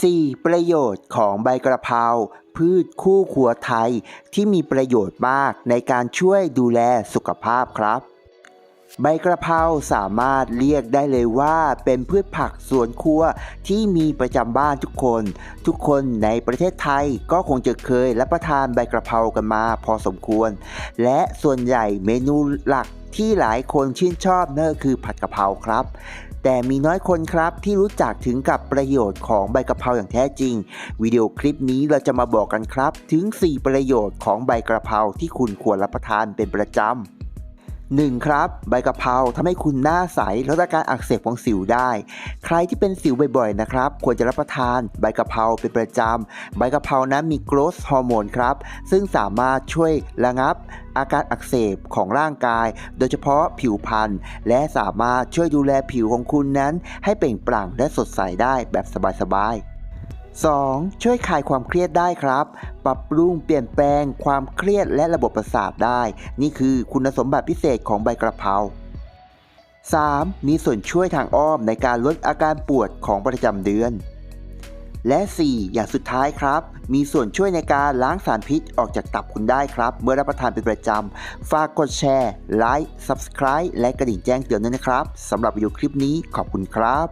4. ประโยชน์ของใบกระเพราพืชคู่ครัวไทยที่มีประโยชน์มากในการช่วยดูแลสุขภาพครับ ใบกระเพราสามารถเรียกได้เลยว่าเป็นพืชผักสวนครัวที่มีประจำบ้านทุกคน ทุกคนในประเทศไทยก็คงจะเคยรับประทานใบกระเพรากันมาพอสมควร และส่วนใหญ่เมนูหลักที่หลายคนชื่นชอบนั่นก็คือผัดกะเพราครับ แต่มีน้อยคนครับที่รู้จักถึงกับประโยชน์ของใบกะเพราอย่างแท้จริง วิดีโอคลิปนี้เราจะมาบอกกันครับ ถึง 4 ประโยชน์ของใบกระเพราที่คุณควรรับประทานเป็นประจำ 1. ครับ ใบกะเพราทำให้คุณหน้าใสลดอาการอักเสบของสิวได้ ใครที่เป็นสิวบ่อยๆนะครับ ควรจะรับประทานใบกะเพราเป็นประจำ ใบกะเพรานั้นมีโกรทฮอร์โมนครับ ซึ่งสามารถช่วยระงับอาการอักเสบของร่างกาย โดยเฉพาะผิวพรรณและสามารถช่วยดูแลผิวของคุณนั้น ให้เปล่งปลั่งและสดใสได้แบบสบายๆ 2. ช่วยคลายความเครียดได้ครับ ปรับปรุงเปลี่ยนแปลงความเครียดและระบบประสาทได้ นี่คือคุณสมบัติพิเศษของใบกระเพรา 3. มีส่วนช่วยทางอ้อมในการลดอาการปวดของประจำเดือน และ 4. อย่างสุดท้ายครับ มีส่วนช่วยในการล้างสารพิษออกจากตับคุณได้ครับ เมื่อรับประทานเป็นประจำ ฝากกดแชร์ไลค์ Subscribe และกระดิ่งแจ้งเตือนด้วยนะครับสำหรับวิดีโอคลิปนี้ขอบคุณครับ